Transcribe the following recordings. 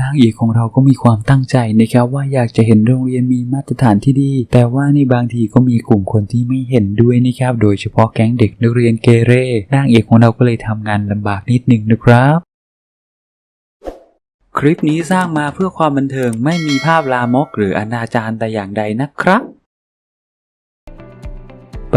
นางเอกของเราก็มีความตั้งใจนะครับว่าอยากจะเห็นโรงเรียนมีมาตรฐานที่ดี แต่ว่าในบางทีก็มีกลุ่มคนที่ไม่เห็นด้วยนะครับ โดยเฉพาะแก๊งเด็กนักเรียนเกเรนางเอกของเราก็เลยทำงานลำบากนิดนึงนะครับคลิปนี้สร้างมาเพื่อความบันเทิงไม่มีภาพลามกหรืออนาจารแต่อย่างใดนะครับ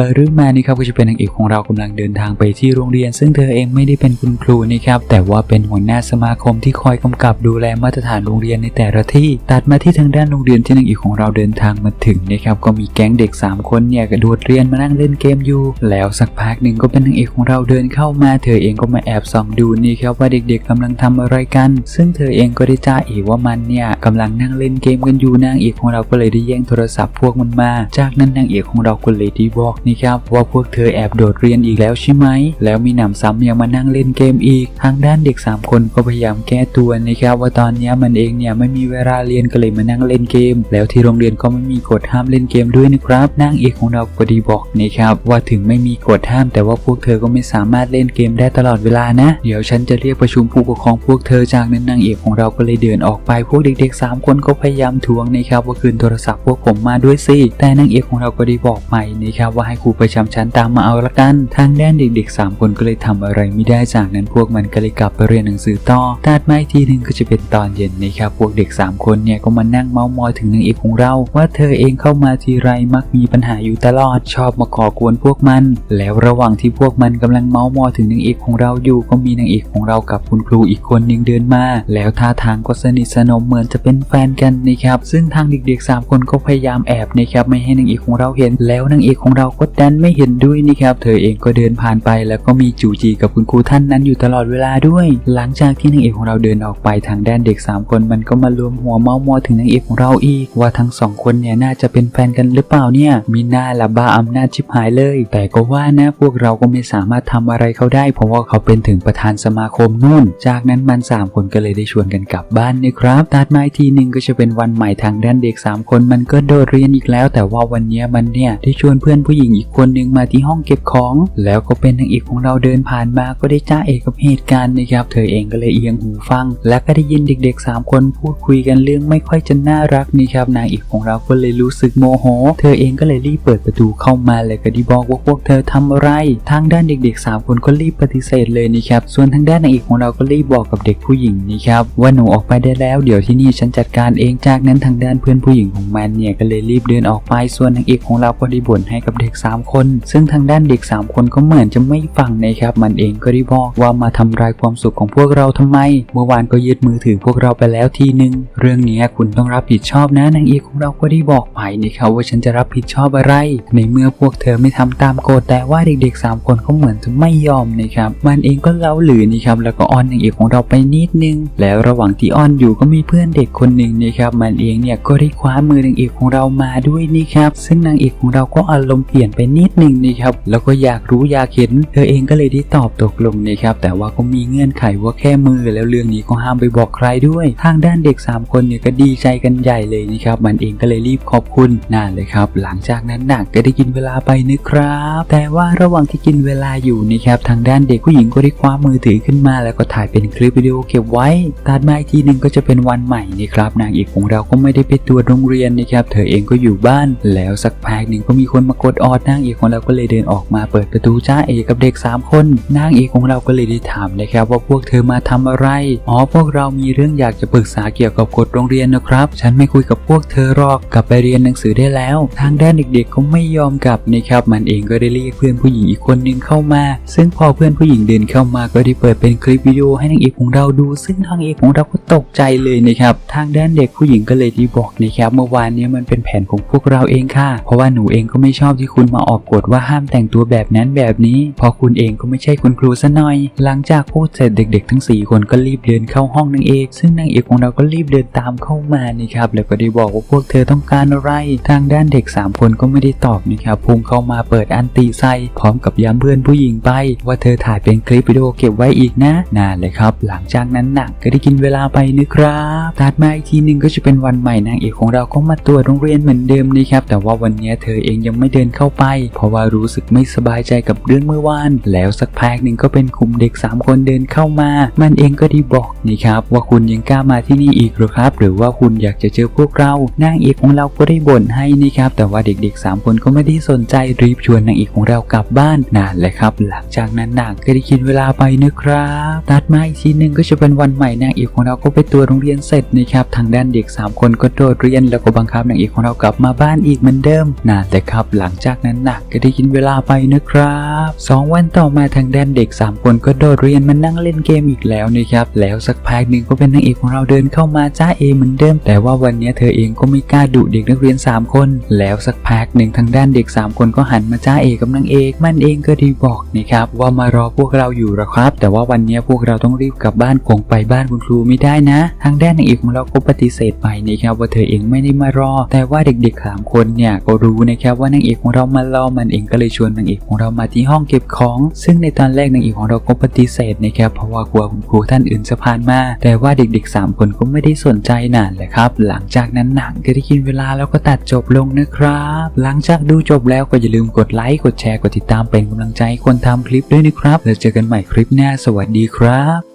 ปิดเรื่องมานี่ครับก็จะเป็นนางเอกของเรากำลังเดินทางไปที่โรงเรียน ซึ่งเธอเองไม่ได้เป็นคุณครูนะครับแต่ว่าเป็นหัวหน้าสมาคมที่คอยกำกับดูแลมาตรฐานโรงเรียนในแต่ละที่ ตัดมาที่ทางด้านโรงเรียนที่นางเอกของเราเดินทางมาถึงนะครับก็มีแก๊งเด็ก 3 คนเนี่ยกระโดดเรียนมานั่งเล่นเกมอยู่ แล้วสักพักหนึ่งก็เป็นนางเอกของเราเดินเข้ามาเธอเองก็มาแอบส่องดูนี่ครับว่าเด็กๆกำลังทำอะไรกัน ซึ่งเธอเองก็ได้จ้าเอว่ามันเนี่ยกำลังนั่งเล่นเกมกันอยู่นางเอกของเราก็เลยได้แย่งโทรศัพท์พวกมันมา จากนั้นนางเอกของเราก็เลยได้บอกนี่ครับว่าพวกเธอแอบโดดเรียนอีกแล้วใช่ไหม แล้วมีหนำซ้ำยังมานั่งเล่นเกมอีก ทางด้านเด็ก 3 คนก็พยายามแก้ตัวนะครับว่าตอนนี้มันเองเนี่ยไม่มีเวลาเรียนก็เลยมานั่งเล่นเกม แล้วที่โรงเรียนก็ไม่มีกฎห้ามเล่นเกมด้วยนะครับนางเอกของเราก็ดีบอกนะครับว่าถึงไม่มีกฎห้าม แต่ว่าพวกเธอก็ไม่สามารถเล่นเกมได้ตลอดเวลานะ เดี๋ยวฉันจะเรียกประชุมผู้ปกครองพวกเธอจากนั้นนางเอกของเราก็เลยเดินออกไปพวกเด็กๆ 3 คนก็พยายามทวงนะครับว่าคืนโทรศัพท์พวกผมมาด้วยสิแต่นางเอกของเราก็ได้บอกใหม่นะครับว่าให้ครูประจำชั้นตามมาเอาละกัน ทางด้านเด็กๆ 3 คนก็เลยทำอะไรไม่ได้จากนั้นพวกมันก็เลยกลับไปเรียนหนังสือต่อตัดมาอีกทีหนึ่งก็จะเป็นตอนเย็นนะครับพวกเด็ก 3 คนเนี่ยก็มานั่งเมาส์มอยถึงนางเอกของเรา ว่าเธอเองเข้ามาทีไรมักมีปัญหาอยู่ตลอดชอบมาก่อกวนพวกมัน แล้วระหว่างที่พวกมันกำลังเมาส์มอยถึงนางเอกของเราอยู่ก็มีนางเอกของเรากับคุณครูอีกคนหนึ่งเดินมา แล้วท่าทางก็สนิทสนมเหมือนจะเป็นแฟนกันนะครับซึ่งทางเด็กๆ 3 คนก็พยายามแอบนะครับไม่ให้นางเอกของเราเห็นแล้วนางเอกของเราก็ดันไม่เห็นด้วยนะครับ เธอเองก็เดินผ่านไปแล้วก็มีจูจีกับคุณครูท่านนั้นอยู่ตลอดเวลาด้วย หลังจากที่นางเอกของเราเดินออกไปทางด้านเด็ก 3 คนมันก็มารวมหัวเมาส์มอถึงนางเอกของเราอีก ว่าทั้งสองคนเนี่ยน่าจะเป็นแฟนกันหรือเปล่าเนี่ย มีหน้าละบ้าอำนาจชิบหายเลย แต่ก็ว่านะพวกเราก็ไม่สามารถทำอะไรเขาได้ เพราะว่าเขาเป็นถึงประธานสมาคมนู่น จากนั้นมันสามคนก็เลยได้ชวนกันกลับบ้านนะครับตัดมาทีหนึ่งก็จะเป็นวันใหม่ทางด้านเด็ก 3 คนมันก็โดดเรียนอีกแล้ว แต่ว่าวันนี้มันเนี่ยได้ชวนเพื่อนผู้หญิงอีกคนหนึ่งมาที่ห้องเก็บของ แล้วก็เป็นนางเอกของเราเดินผ่านมาก็ได้จ้าเอกกับเหตุการณ์นะครับ เธอเองก็เลยเอียงหูฟัง และก็ได้ยินเด็กๆ 3 คนพูดคุยกันเรื่องไม่ค่อยจะน่ารักนี่ครับนางเอกของเราก็เลยรู้สึกโมโห เธอเองก็เลยรีบเปิดประตูเข้ามาเลยก็ได้บอกว่าพวกเธอทำอะไรทางด้านเด็กๆ 3 คนก็รีบปฏิเสธเลยนี่ครับส่วนทางด้านนางเอกของเราก็รีบบอกกับเด็กผู้หญิงนี่ครับว่าหนูออกไปได้แล้วเดี๋ยวที่นี่ฉันจัดการเองจากนั้นทางด้านเพื่อนผู้หญิงของมันเนี่ยก็เลยรีบเดินออกไปส่วนนางเอกของเราก็ได้บ่นให้กับเด็ก3 คน ซึ่งทางด้านเด็ก 3 คนก็เหมือนจะไม่ฟังนะครับ มันเองก็ได้บอกว่ามาทำลายความสุขของพวกเราทำไม เมื่อวานก็ยึดมือถือพวกเราไปแล้วทีนึง เรื่องนี้คุณต้องรับผิดชอบนะนางเอกของเราก็ได้บอกไปนะครับว่าฉันจะรับผิดชอบอะไร ในเมื่อพวกเธอไม่ทำตามกฎแต่ว่าเด็กๆ 3 คนก็เหมือนจะไม่ยอมนะครับมันเองก็เล่าหลือนี่ครับแล้วก็อ้อนนางเอกของเราไปนิดนึง แล้วระหว่างที่อ้อนอยู่ก็มีเพื่อนเด็กคนหนึ่งนะครับมันเองเนี่ยก็ได้คว้ามือนางเอกของเรามาด้วยนี่ครับซึ่งนางเอกของเราก็อารมณ์เปลี่ยนไปนิดนึงนะครับแล้วก็อยากรู้อยากเห็น เธอเองก็เลยได้ตอบตกลงนะครับแต่ว่าก็มีเงื่อนไขว่าแค่มือ แล้วเรื่องนี้ก็ห้ามไปบอกใครด้วย ทางด้านเด็ก 3 คนเนี่ยก็ดีใจกันใหญ่เลยนะครับมันเองก็เลยรีบขอบคุณนั่นเลยครับ หลังจากนั้นหนักก็ได้กินเวลาไปนะครับ แต่ว่าระหว่างที่กินเวลาอยู่นะครับทางด้านเด็กผู้หญิงก็ได้คว้ามือถือขึ้นมา แล้วก็ถ่ายเป็นคลิปวิดีโอเก็บไว้ตัดมาอีกทีหนึ่งก็จะเป็นวันใหม่นะครับนางเอกของเราก็ไม่ได้ไปตรวจโรงเรียนนะครับเธอเองก็อยู่บ้าน แล้วสักพักหนึ่งก็มีคนมากดออดนางเอกของเราก็เลยเดินออกมาเปิดประตูจ้าเอกกับเด็ก 3 คนนางเอกของเราก็เลยได้ถามนะครับว่าพวกเธอมาทำอะไรอ๋อพวกเรามีเรื่องอยากจะปรึกษาเกี่ยวกับกฎโรงเรียนนะครับ ฉันไม่คุยกับพวกเธอหรอกกลับไปเรียนหนังสือได้แล้ว ทางด้านเด็กๆก็ไม่ยอมกลับนะครับ มันเองก็ได้เรียกเพื่อนผู้หญิงอีกคนนึงเข้ามา ซึ่งพอเพื่อนผู้หญิงเดินเข้ามาก็ได้เปิดเป็นคลิปวิดีโอให้นางเอกของเราดู ซึ่งทางเอกของเราก็ตกใจเลยนะครับทางด้านเด็กผู้หญิงก็เลยที่บอกนะครับเมื่อวานนี้มันเป็นแผนของพวกเราเองค่ะ เพราะว่าหนูเองก็ไม่ชอบที่คุณมาออกกฎว่าห้ามแต่งตัวแบบนั้นแบบนี้เพราะคุณเองก็ไม่ใช่คุณครูซะหน่อย หลังจากพูดเสร็จเด็กๆ ทั้ง 4 คนก็รีบเดินเข้าห้องนางเอกซึ่งนางเอกของเราก็รีบเดินตามเข้ามานะครับแล้วก็ได้บอกว่าพวกเธอต้องการอะไร ทางด้านเด็ก 3 คนก็ไม่ได้ตอบนะครับพุ่งเข้ามาเปิดอันตีไซพร้อมกับย้ำเพื่อนผู้หญิงไป ว่าเธอถ่ายเป็นคลิปวิดีโอเก็บไว้อีกนะน่าเลยครับ หลังจากนั้นหนักก็ได้กินเวลาไปนะครับตัดมาอีกทีหนึ่งก็จะเป็นวันใหม่นางเอกของเราก็มาตรวจโรงเรียนเหมือนเดิมนะครับแต่ว่าวันนี้เธอเองยังไม่เดินเข้าไป เพราะว่ารู้สึกไม่สบายใจกับเรื่องเมื่อวาน แล้วสักพักหนึ่งก็เป็นกลุ่มเด็ก 3 คนเดินเข้ามา มันเองก็ได้บอกนี่ครับ ว่าคุณยังกล้ามาที่นี่อีกหรือครับ หรือว่าคุณอยากจะเจอพวกเรานางเอกของเราก็ได้บ่นให้นี่ครับ แต่ว่าเด็กๆ 3 คนก็ไม่ได้สนใจรีบชวนนางเอกของเรากลับบ้านนั่นแหละครับ หลังจากนั้นนางก็ได้กินเวลาไปนะครับตัดมาอีกทีหนึ่งก็จะเป็นวันใหม่นางเอกของเราก็ไปตัวโรงเรียนเสร็จนะครับทางด้านเด็ก 3 คนก็โดดเรียนแล้วก็บังคับนางเอกของเรากลับมาบ้านอีกเหมือนเดิมนั่นแหละครับ หลังจากนั้นนางก็ได้กินเวลาไปนะครับสองวันต่อมาทางด้านเด็ก 3 คนก็โดดเรียนมานั่งเล่นเกมอีกแล้วนะครับ แล้วสักพักหนึ่งก็เป็นนางเอกของเราเดินเข้ามาจ้าเอเหมือนเดิม แต่ว่าวันนี้เธอเองก็ไม่กล้าดุเด็กนักเรียน 3 คน แล้วสักพักหนึ่งทางด้านเด็ก 3 คนก็หันมาจ้าเอกับนางเอกมันเองก็ด้บอกนะครับว่ามารอพวกเราอยู่หรอครับ แต่ว่าวันนี้พวกเราต้องรีบกลับบ้านคงไปบ้านคุณครูไม่ได้นะ ทางด้านนางเอกของเราก็ปฏิเสธไปนะครับว่าเธอเองไม่ได้มารอ แต่ว่าเด็กๆสามคนเนี่ยก็รู้นะครับว่านางเอกของเรามารอมันเองก็เลยชวนนางเอกของเรามาที่ห้องเก็บของ ซึ่งในตอนแรกนางเอกของเราก็ปฏิเสธนะครับเพราะว่ากลัวคุณครูท่านอื่นจะผ่านมา แต่ว่าเด็กๆ 3 คนก็ไม่ได้สนใจนานแหละครับ หลังจากนั้นหนังก็ได้กินเวลาแล้วก็ตัดจบลงนะครับ หลังจากดูจบแล้วก็อย่าลืมกดไลค์กดแชร์กดติดตามเป็นกำลังใจให้คนทำคลิปด้วยนะครับแล้วเจอกันใหม่คลิปหน้าสวัสดีครับ